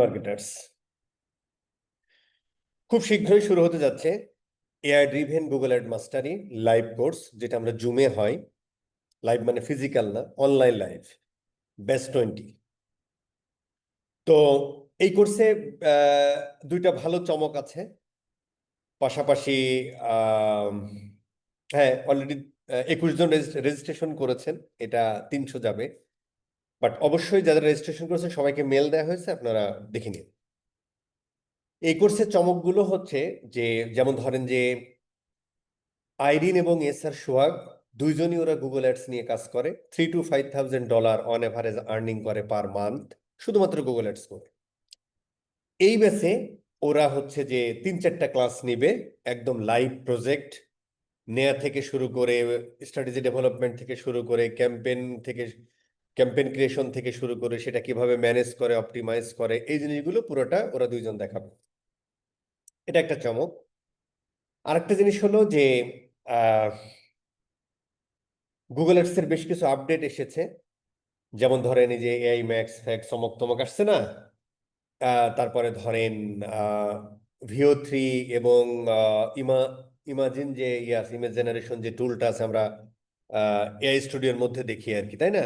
Marketers খুব শীঘ্রই শুরু হতে যাচ্ছে AI driven Google ad mastery live course যেটা আমরা জুমে হয়। লাইভ মানে ফিজিক্যাল না অনলাইন লাইভ বেস্ট টোয়েন্টি তো এই কোর্সে দুইটা ভালো চমক আছে। পাশাপাশি হ্যাঁ অলরেডি একুশ জন রেজিস্ট্রেশন করেছেন, এটা তিনশো যাবে। বাট অবশ্যই যাদের রেজিস্ট্রেশন করেছেন সবাইকে মেল দেওয়া হয়েছে, আপনারা দেখে নিন। এই কোর্সের চমকগুলো হচ্ছে যে, যেমন ধরেন যে, আইরিন এবং এস আর সোহাগ, দুইজনই ওরা গুগল অ্যাডস নিয়ে কাজ করে। Three two five thousand dollar on average earning করে পার মান্থ শুধুমাত্র গুগল অ্যাডস করে। এই বেসে ওরা হচ্ছে যে, তিন চারটা ক্লাস নিবে, একদম লাইভ প্রজেক্ট নেয়া থেকে শুরু করে স্ট্র্যাটেজি ডেভেলপমেন্ট থেকে শুরু করে ক্যাম্পেইন থেকে ক্যাম্পেইন ক্রিয়েশন থেকে শুরু করে সেটা কীভাবে ম্যানেজ করে অপটিমাইজ করে, এই জিনিসগুলো পুরোটা ওরা দুইজন দেখাবে। এটা একটা চমক। আরেকটা জিনিস হলো যে গুগল এর বেশ কিছু আপডেট এসেছে। যেমন ধরেন এই যে এআই ম্যাক্স ফ্যাক্স চমক তমক আসছে না? তারপরে ধরেন ভিও থ্রি এবং ইমা ইমাজিন যে ইয়াস ইমেজ জেনারেশন যে টুলটা আছে আমরা এআই স্টুডিওর মধ্যে দেখি আর কি, তাই না?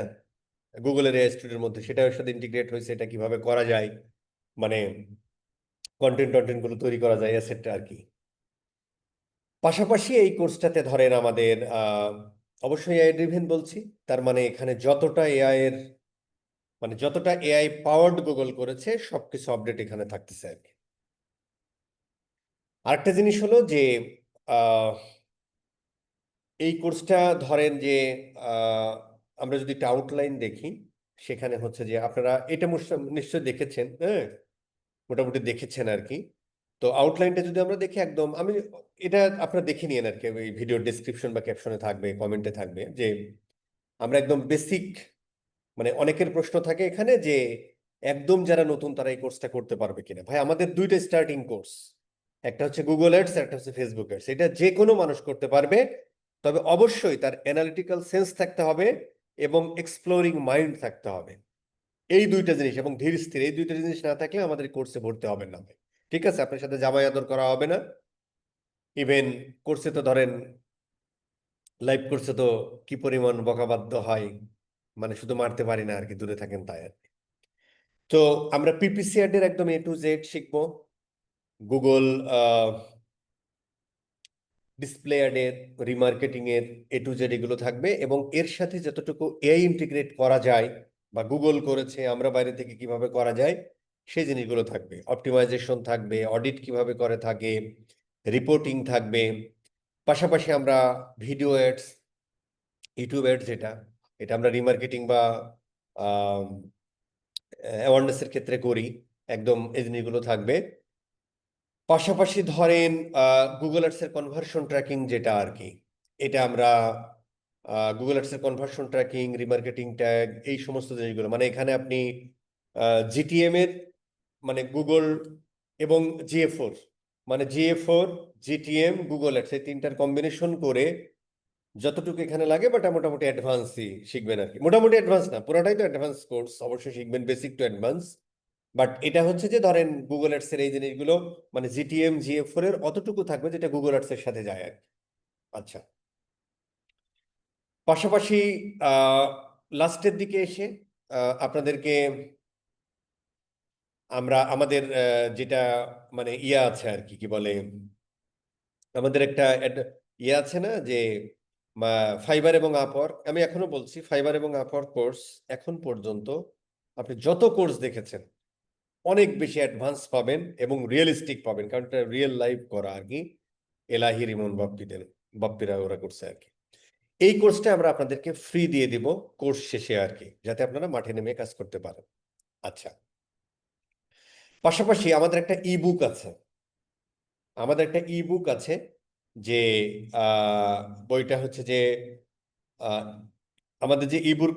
গুগলের এআই স্টুডিওর মধ্যে সেটার সাথে ইন্টিগ্রেট হয়েছে, এটা কীভাবে করা যায় মানে কন্টেন্ট টন্টেন্টগুলো তৈরি করা যায় এসেটটা আর কি পাশাপাশি এই কোর্সটাতে ধরেন আমাদের অবশ্যই এআই ড্রিভেন বলছি, তার মানে এখানে যতটা এআই এর মানে যতটা এআই পাওয়ার্ড গুগল করেছে, সবকিছু আপডেট এখানে থাকতেছে আর কি আরেকটা জিনিস হলো যে এই কোর্সটা ধরেন যে আমরা যদি একটা আউটলাইন দেখি, সেখানে হচ্ছে যে আপনারা এটা নিশ্চয়ই দেখেছেন হ্যাঁ? মোটামুটি দেখেছেন আর কি। তো আউটলাইনটা যদি আমরা দেখি একদম, আমি এটা আপনারা দেখে নিন আর কি, এই ভিডিও ডেসক্রিপশন বা ক্যাপশনে থাকবে কমেন্টে থাকবে, যে আমরা একদম বেসিক মানে অনেকের প্রশ্ন থাকে এখানে যে একদম যারা নতুন তারা এই কোর্সটা করতে পারবে কিনা। ভাই, আমাদের দুইটা স্টার্টিং কোর্স একটা হচ্ছে গুগল অ্যাডস একটা হচ্ছে ফেসবুক অ্যাডস এটা যে কোনো মানুষ করতে পারবে, তবে অবশ্যই তার অ্যানালিটিক্যাল সেন্স থাকতে হবে এবং এক্সপ্লোরিং মাইন্ড থাকতে হবে। এই দুইটা জিনিস এবং ধীর স্থির, এই দুইটা জিনিস না থাকলে আমাদের কোর্সে ভর্তি হবেন না ঠিক আছে? আপনার সাথে জামাই আদর করা হবে না। ইভেন কোর্সে তো ধরেন লাইভ কোর্সে তো কি পরিমাণ বকাবাদ্য হয় মানে শুধু মারতে পারি না আর কি দূরে থাকেন তাই আর কি। তো আমরা পিপিসি এর একদম এ টু জেড শিখব। গুগল ডিসপ্লে অ্যাডের রিমার্কেটিং এর এ টু জেড এগুলো থাকবে এবং এর সাথে যতটুকু এআই ইন্টিগ্রেট করা যায় বা গুগল করেছে, আমরা বাইরে থেকে কীভাবে করা যায়, সেই জিনিসগুলো থাকবে। অপটিমাইজেশন থাকবে অডিট কীভাবে করে থাকে রিপোর্টিং থাকবে, পাশাপাশি আমরা ভিডিও অ্যাডস ইউটিউব অ্যাডস যেটা, এটা আমরা রিমার্কেটিং বা অ্যাওয়ারনেসের ক্ষেত্রে করি, একদম এই জিনিসগুলো থাকবে। পাশাপাশি ধরেন গুগল আর্টসের কনভার্সন ট্র্যাকিং যেটা আর কি, এটা আমরা গুগল আর্টসের কনভার্সন ট্র্যাকিং রিমার্কেটিং ট্যাগ এই সমস্ত জিনিসগুলো মানে এখানে আপনি জিটিএম এর মানে গুগল এবং জিএ ফোর মানে GA four GTM Google ads এই তিনটার কম্বিনেশন করে যতটুকু এখানে লাগে, বাট মোটামুটি অ্যাডভান্সই শিখবেন আর কি। মোটামুটি অ্যাডভান্স না, পুরোটাই তো অ্যাডভান্স কোর্স অবশ্যই শিখবেন বেসিক টু অ্যাডভান্স বাট এটা হচ্ছে যে, ধরেন গুগল অ্যাডস এর এই জিনিসগুলো মানে জিটিএম জিএফ ফোর এর অতটুকু থাকবে যেটা গুগল অ্যাডস এর সাথে যায় আর আচ্ছা। পাশাপাশি লাস্টের দিকে এসে আপনাদেরকে আমরা, আমাদের যেটা মানে ইয়ে আছে আর কি কি বলে? আমাদের একটা ইয়ে আছে না যে ফাইবার এবং আপর আমি এখনও বলছি ফাইবার এবং আপর কোর্স এখন পর্যন্ত আপনি যত কোর্স দেখেছেন অনেক বেশি অ্যাডভান্স পাবেন এবং রিয়েলিস্টিক পাবেন, কারণ এটা রিয়েল লাইফ করা আর কি। এলাহি, রিমন বাপ্পিদের, বাপ্পিরা ওরা করছে আর কি। এই কোর্সটা আমরা আপনাদেরকে ফ্রি দিয়ে দিব কোর্স শেষে আর কি, যাতে আপনারা মাঠে নেমে কাজ করতে পারেন। আচ্ছা। পাশাপাশি আমাদের একটা ই বুক আছে। আমাদের একটা ই বুক আছে যে বইটা হচ্ছে যে আমাদের যে ই বুক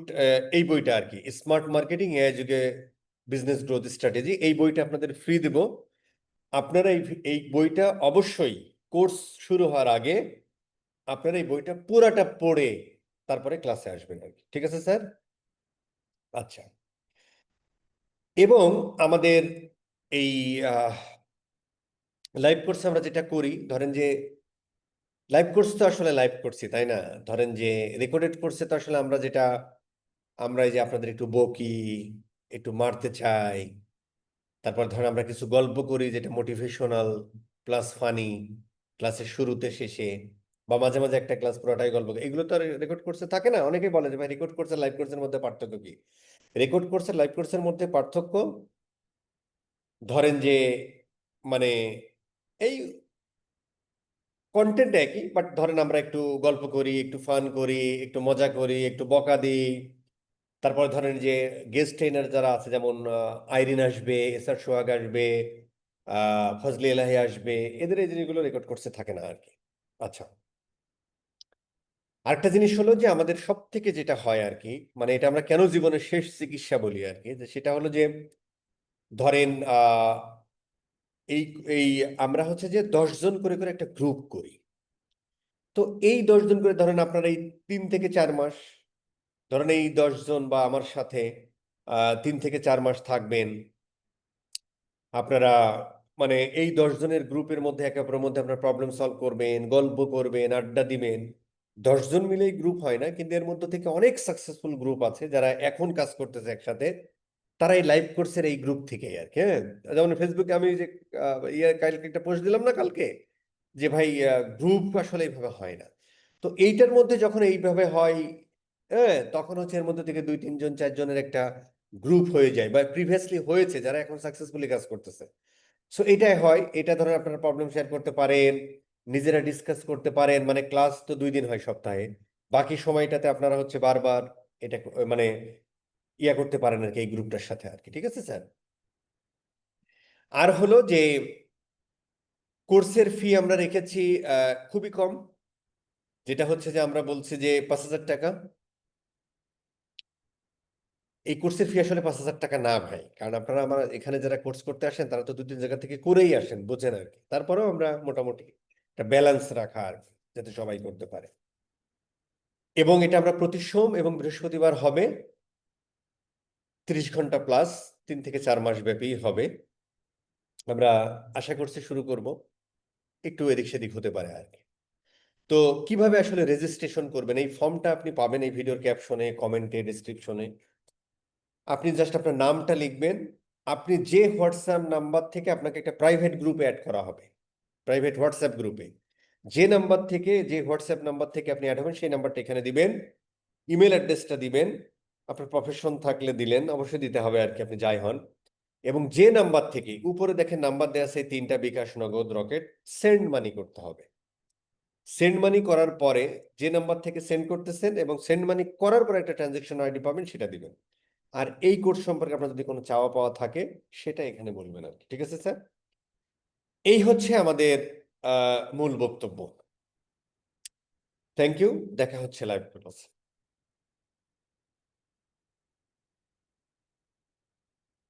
এই বইটা আর কি স্মার্ট মার্কেটিং এ যুগে বিজনেস গ্রোথ স্ট্র্যাটেজি এই বইটা আপনাদের ফ্রি দেব। আপনারা এই এই বইটা অবশ্যই কোর্স শুরু হওয়ার আগে আপনারা এই বইটা পুরাটা পড়ে তারপরে ক্লাসে আসবেন আর কি। ঠিক আছে স্যার? আচ্ছা। এবং আমাদের এই লাইভ কোর্সে আমরা যেটা করি, ধরেন যে লাইভ কোর্স তো আসলে লাইভ করছি, তাই না? ধরেন যে রেকর্ডেড কোর্সে তো আসলে আমরা যেটা, আমরা এই যে আপনাদের একটু বকি একটু মারতে চাই। তারপর ধরেন আমরা কিছু গল্প করি যেটা মোটিভেশনাল প্লাস ফানি ক্লাসের শুরুতে, শেষে, বা মাঝে মাঝে একটা ক্লাস পুরোটাই গল্প এগুলো তো রেকর্ড কোর্সে থাকে না? অনেকেই বলে যে, ভাই রেকর্ড কোর্স লাইভ কোর্সের মধ্যে পার্থক্য কি? রেকর্ড কোর্স আর লাইভ কোর্সের মধ্যে পার্থক্য, ধরেন যে মানে এই কন্টেন্ট একই বাট ধরেন আমরা একটু গল্প করি, একটু ফান করি, একটু মজা করি, একটু বকা দিই তারপর ধরেন যে গেস্ট ট্রেনার যারা আছে, যেমন আইরিন আসবে এসআর সোহাগ আসবে ফজলি এলাহি আসবে, এদের এই জিনিসগুলো রেকর্ড করতে থাকে না আর কি। আচ্ছা। আরেকটা জিনিস হলো যে আমাদের সব থেকে যেটা হয় আর কি মানে এটা আমরা কেন জীবনের শেষ চিকিৎসা বলি আর কি সেটা হলো যে ধরেন এই এই আমরা হচ্ছে যে দশজন করে করে একটা গ্রুপ করি। তো এই দশজন করে ধরেন আপনারা এই তিন থেকে চার মাস ধরেন এই দশজন বা আমার সাথে তিন থেকে চার মাস থাকবেন। আপনারা মানে এই দশজনের গ্রুপের মধ্যে, একে অপরের মধ্যে আপনার প্রবলেম সলভ করবেন, গল্প করবেন, আড্ডা দিবেন। দশজন মিলেই গ্রুপ হয় না, কিন্তু এর মধ্যে থেকে অনেক সাকসেসফুল গ্রুপ আছে, যারা এখন কাজ করতেছে একসাথে তারা এই লাইভ কোর্সের এই গ্রুপ থেকেই আর কি হ্যাঁ? যেমন ফেসবুকে আমি যে ইয়ে কালকে একটা পোস্ট দিলাম না কালকে? যে ভাই গ্রুপ আসলে এইভাবে হয় না। তো এইটার মধ্যে যখন এইভাবে হয় হ্যাঁ তখন হচ্ছে এর মধ্যে থেকে দুই তিনজন চারজনের একটা গ্রুপ হয়ে যায় বা প্রিভিয়াসলি হয়েছে যারা এখন সাকসেসফুলি কাজ করতেছে। সো এটাই হয়, এটা ধরেন আপনারা প্রবলেম শেয়ার করতে পারেন, নিজেরা ডিসকাস করতে পারেন মানে ক্লাস তো দুই দিন হয় সপ্তাহে, বাকি সময়টাতে আপনারা হচ্ছে বারবার এটা মানে ইয়া করতে পারেন আর কি এই গ্রুপটার সাথে আর কি, ঠিক আছে স্যার? আর হলো যে কোর্সের ফি আমরা রেখেছি খুবই কম, যেটা হচ্ছে যে আমরা বলছি যে পাঁচ হাজার টাকা। এই কোর্সের ফি আসলে পাঁচ হাজার টাকা না ভাই। কারণ আপনারা আমার এখানে যারা কোর্স করতে আসেন তারা তো দু তিন জায়গা থেকে করেই আসেন বোঝেন আর কি। তারপরেও আমরা মোটামুটি একটা ব্যালেন্স রাখা আর কি, যাতে সবাই করতে পারে। এবং এটা আমরা প্রতি সোম এবং বৃহস্পতিবার হবে। তিরিশ ঘণ্টা প্লাস তিন থেকে চার মাস ব্যাপী হবে। আমরা আশা করছি শুরু করব। একটু এদিক সেদিক হতে পারে আর কি। তো কীভাবে আসলে রেজিস্ট্রেশন করবেন? এই ফর্মটা আপনি পাবেন এই ভিডিওর ক্যাপশনে কমেন্টে ডিসক্রিপশনে আপনি জাস্ট আপনার নামটা লিখবেন। আপনি যে হোয়াটসঅ্যাপ নাম্বার থেকে আপনাকে একটা প্রাইভেট গ্রুপে অ্যাড করা হবে প্রাইভেট হোয়াটসঅ্যাপ গ্রুপে যে নাম্বার থেকে, যে হোয়াটসঅ্যাপ নাম্বার থেকে আপনি অ্যাড হবেন, সেই নাম্বারটা এখানে দিবেন ইমেল অ্যাড্রেসটা দিবেন, আপনার প্রফেশন থাকলে দিলেন, অবশ্যই দিতে হবে আর কি, আপনি যাই হন। এবং যে নাম্বার থেকে, উপরে দেখেন নাম্বার দেওয়া সেই তিনটা বিকাশ নগদ রকেট সেন্ড মানি করতে হবে। সেন্ড মানি করার পরে, যে নাম্বার থেকে সেন্ড করতেছেন এবং সেন্ড মানি করার পরে একটা ট্রানজেকশন আইডি পাবেন, সেটা দিবেন। আর এই কোর্স সম্পর্কে আপনার যদি কোনো চাওয়া পাওয়া থাকে, সেটা এখানে বলবেন আর ঠিক আছে, স্যার? এই হচ্ছে আমাদের মূল বক্তব্য। থ্যাংক ইউ দেখা হচ্ছে লাইভ ক্লাস